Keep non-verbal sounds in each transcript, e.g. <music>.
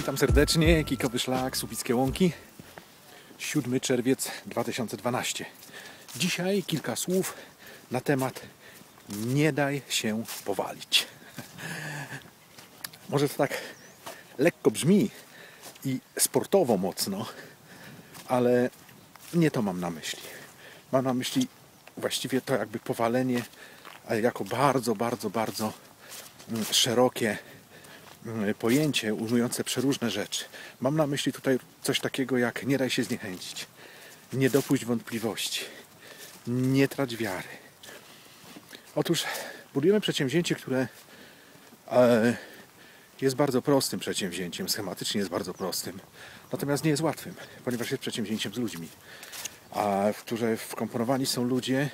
Witam serdecznie, Kikowy Szlak, Słupickie Łąki. 7 czerwiec 2012. Dzisiaj kilka słów na temat nie daj się powalić. Może to tak lekko brzmi i sportowo mocno, ale nie to mam na myśli. Mam na myśli właściwie to jakby powalenie ale jako bardzo, bardzo, bardzo mm, szerokie pojęcie ujmujące przeróżne rzeczy. Mam na myśli tutaj coś takiego jak nie daj się zniechęcić, nie dopuść wątpliwości, nie trać wiary. Otóż budujemy przedsięwzięcie, które e, jest bardzo prostym przedsięwzięciem, schematycznie jest bardzo prostym, natomiast nie jest łatwym, ponieważ jest przedsięwzięciem z ludźmi, a w które wkomponowani są ludzie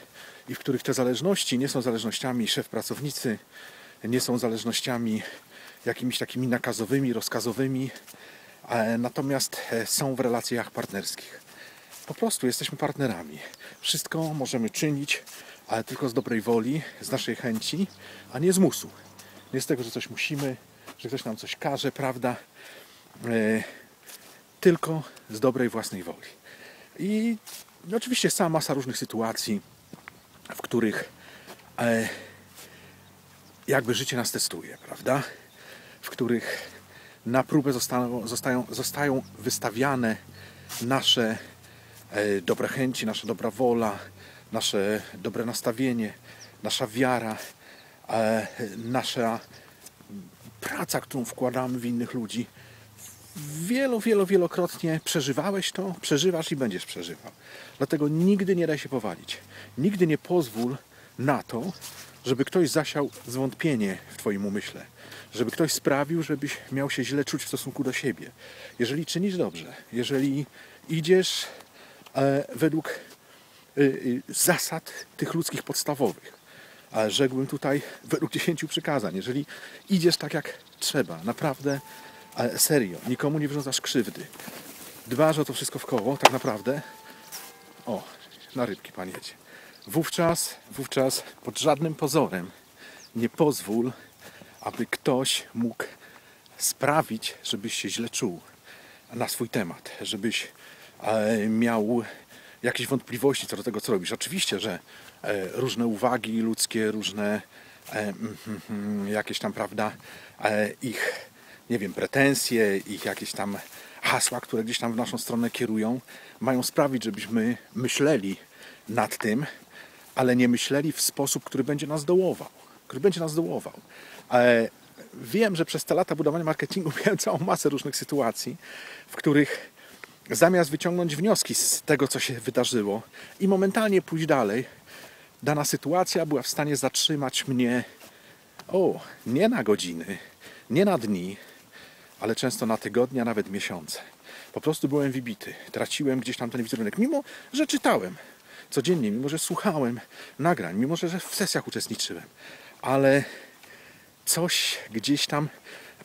i w których te zależności nie są zależnościami szef-pracownicy, nie są zależnościami jakimiś takimi nakazowymi, rozkazowymi, e, natomiast e, są w relacjach partnerskich. Po prostu jesteśmy partnerami. Wszystko możemy czynić, ale tylko z dobrej woli, z naszej chęci, a nie z musu. Nie z tego, że coś musimy, że ktoś nam coś każe, prawda? E, tylko z dobrej własnej woli. I oczywiście sama masa różnych sytuacji, w których jakby życie nas testuje, prawda? W których na próbę zostaną, zostają, zostają wystawiane nasze e, dobre chęci, nasza dobra wola, nasze dobre nastawienie, nasza wiara, e, nasza praca, którą wkładamy w innych ludzi. Wielo, wielo, wielokrotnie przeżywałeś to, przeżywasz i będziesz przeżywał. Dlatego nigdy nie daj się powalić. Nigdy nie pozwól na to, żeby ktoś zasiał zwątpienie w Twoim umyśle. Żeby ktoś sprawił, żebyś miał się źle czuć w stosunku do siebie. Jeżeli czynisz dobrze, jeżeli idziesz e, według e, e, zasad tych ludzkich podstawowych, ale rzekłbym tutaj według dziesięciu przykazań, jeżeli idziesz tak jak trzeba, naprawdę serio, nikomu nie wyrządzasz krzywdy, dbasz o to wszystko w koło, tak naprawdę, o, na rybki pan jedzie. Wówczas, wówczas pod żadnym pozorem nie pozwól, aby ktoś mógł sprawić, żebyś się źle czuł na swój temat, żebyś e, miał jakieś wątpliwości co do tego, co robisz. Oczywiście, że e, różne uwagi ludzkie, różne e, mm, mm, mm, jakieś tam, prawda, ich, nie wiem, pretensje, ich jakieś tam hasła, które gdzieś tam w naszą stronę kierują, mają sprawić, żebyśmy myśleli nad tym, ale nie myśleli w sposób, który będzie nas dołował. Który będzie nas dołował. Ale wiem, że przez te lata budowania marketingu <laughs> miałem całą masę różnych sytuacji, w których zamiast wyciągnąć wnioski z tego, co się wydarzyło i momentalnie pójść dalej, dana sytuacja była w stanie zatrzymać mnie, o, nie na godziny, nie na dni, ale często na tygodnie, a nawet miesiące. Po prostu byłem wybity. Traciłem gdzieś tam ten wizerunek, mimo że czytałem codziennie, mimo że słuchałem nagrań, mimo że w sesjach uczestniczyłem, ale coś gdzieś tam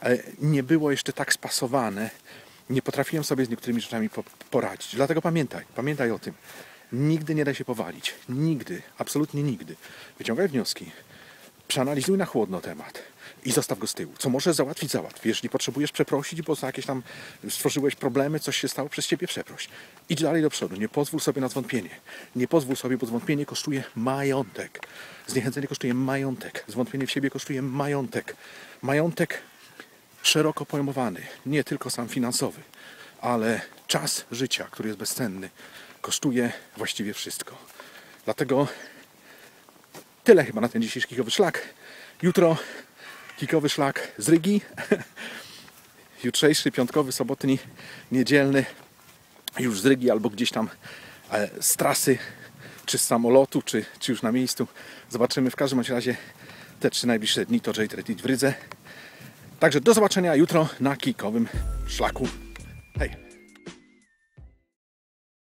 e, nie było jeszcze tak spasowane. Nie potrafiłem sobie z niektórymi rzeczami poradzić. Dlatego pamiętaj, pamiętaj o tym. Nigdy nie da się powalić. Nigdy, absolutnie nigdy. Wyciągaj wnioski. Przeanalizuj na chłodno temat i zostaw go z tyłu. Co możesz załatwić, załatw. Jeżeli potrzebujesz przeprosić, bo za jakieś tam stworzyłeś problemy, coś się stało przez ciebie, przeproś. Idź dalej do przodu. Nie pozwól sobie na zwątpienie. Nie pozwól sobie, bo zwątpienie kosztuje majątek. Zniechęcenie kosztuje majątek. Zwątpienie w siebie kosztuje majątek. Majątek szeroko pojmowany, nie tylko sam finansowy, ale czas życia, który jest bezcenny, kosztuje właściwie wszystko. Dlatego tyle chyba na ten dzisiejszy kikowy szlak. Jutro kikowy szlak z Rygi. <laughs> Jutrzejszy, piątkowy, sobotni, niedzielny już z Rygi albo gdzieś tam e, z trasy, czy z samolotu, czy, czy już na miejscu. Zobaczymy w każdym razie te trzy najbliższe dni to Jade Reddit w Rydze. Także do zobaczenia jutro na kikowym szlaku. Hej!